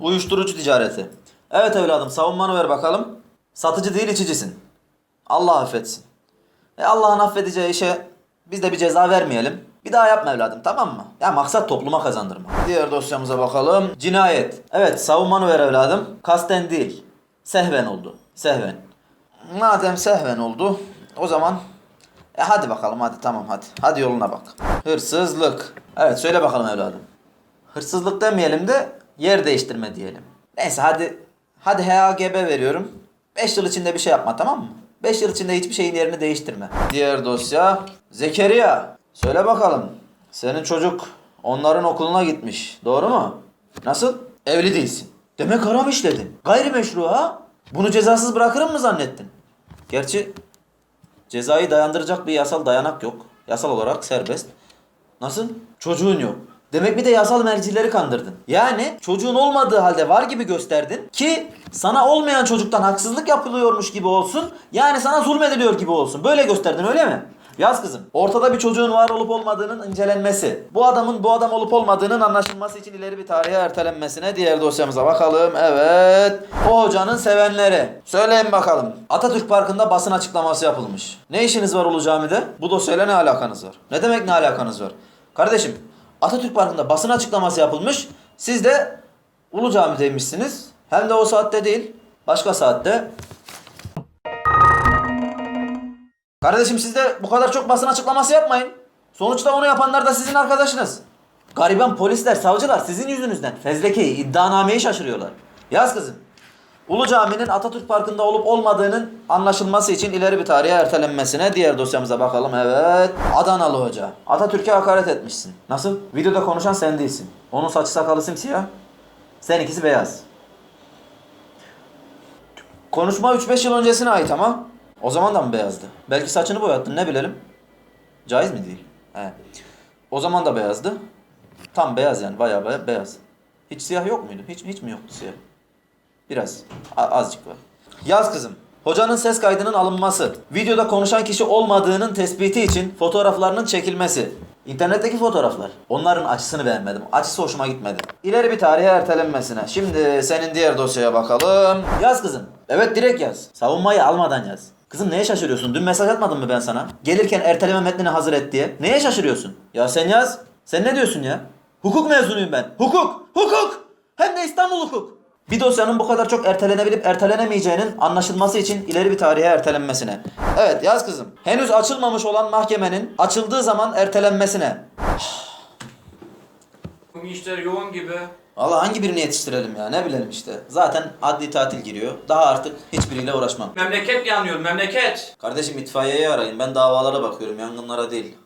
Uyuşturucu ticareti. Evet evladım savunmanı ver bakalım. Satıcı değil içicisin. Allah affetsin. E Allah'ın affedeceği işe biz de bir ceza vermeyelim. Bir daha yapma evladım tamam mı? Ya maksat topluma kazandırma. Diğer dosyamıza bakalım. Cinayet. Evet savunmanı ver evladım. Kasten değil. Sehven oldu. Sehven. Madem sehven oldu o zaman e hadi bakalım hadi tamam hadi. Hadi yoluna bak. Hırsızlık. Evet söyle bakalım evladım. Hırsızlık demeyelim de yer değiştirme diyelim. Neyse hadi hadi HAGB veriyorum. 5 yıl içinde bir şey yapma tamam mı? 5 yıl içinde hiçbir şeyin yerini değiştirme. Diğer dosya Zekeriya. Söyle bakalım. Senin çocuk onların okuluna gitmiş. Doğru mu? Nasıl? Evli değilsin. Demek haram işledin. Gayrimeşru ha? Bunu cezasız bırakırım mı zannettin? Gerçi cezayı dayandıracak bir yasal dayanak yok. Yasal olarak serbest. Nasıl? Çocuğun yok. Demek bir de yasal mercileri kandırdın. Yani çocuğun olmadığı halde var gibi gösterdin ki sana olmayan çocuktan haksızlık yapılıyormuş gibi olsun. Yani sana zulmediliyor gibi olsun. Böyle gösterdin öyle mi? Yaz kızım. Ortada bir çocuğun var olup olmadığının incelenmesi. Bu adamın bu adam olup olmadığının anlaşılması için ileri bir tarihe ertelenmesine diğer dosyamıza bakalım. Evet. O hocanın sevenleri. Söyleyin bakalım. Atatürk Parkı'nda basın açıklaması yapılmış. Ne işiniz var Ulu Cami'de? Bu dosyayla ne alakanız var? Ne demek ne alakanız var? Kardeşim Atatürk Parkı'nda basın açıklaması yapılmış. Siz de Ulu Cami'deymişsiniz. Hem de o saatte değil. Başka saatte. Kardeşim siz de bu kadar çok basın açıklaması yapmayın. Sonuçta onu yapanlar da sizin arkadaşınız. Gariban polisler, savcılar sizin yüzünüzden fezlekeyi, iddianameyi şaşırıyorlar. Yaz kızım. Ulu Cami'nin Atatürk Parkı'nda olup olmadığının anlaşılması için ileri bir tarihe ertelenmesine diğer dosyamıza bakalım. Evet. Adanalı hoca. Atatürk'e hakaret etmişsin. Nasıl? Videoda konuşan sen değilsin. Onun saçı sakalı simsiyah. Seninkisi beyaz. Konuşma 3-5 yıl öncesine ait ama. O zaman da mı beyazdı? Belki saçını boyattın ne bilelim. Caiz mi değil? He. O zaman da beyazdı. Tam beyaz yani bayağı beyaz. Hiç siyah yok muydu? Hiç hiç mi yoktu siyah? Biraz. Azıcık var. Yaz kızım. Hocanın ses kaydının alınması, videoda konuşan kişi olmadığının tespiti için fotoğraflarının çekilmesi. İnternetteki fotoğraflar. Onların açısını beğenmedim. Açısı hoşuma gitmedi. İleri bir tarihe ertelenmesine. Şimdi senin diğer dosyaya bakalım. Yaz kızım. Evet direkt yaz. Savunmayı almadan yaz. Kızım neye şaşırıyorsun? Dün mesaj atmadın mı ben sana? Gelirken erteleme metnini hazır et diye. Neye şaşırıyorsun? Ya sen yaz. Sen ne diyorsun ya? Hukuk mezunuyum ben. Hukuk! Hukuk! Hem de İstanbul hukuk. Bir dosyanın bu kadar çok ertelenebilip ertelenemeyeceğinin anlaşılması için ileri bir tarihe ertelenmesine. Evet yaz kızım. Henüz açılmamış olan mahkemenin açıldığı zaman ertelenmesine. Bugün işler yoğun gibi. Valla hangi birini yetiştirelim ya ne bilelim işte. Zaten adli tatil giriyor. Daha artık hiçbiriyle uğraşmam. Memleket yanıyor, memleket. Kardeşim itfaiyeyi arayın. Ben davalara bakıyorum yangınlara değil.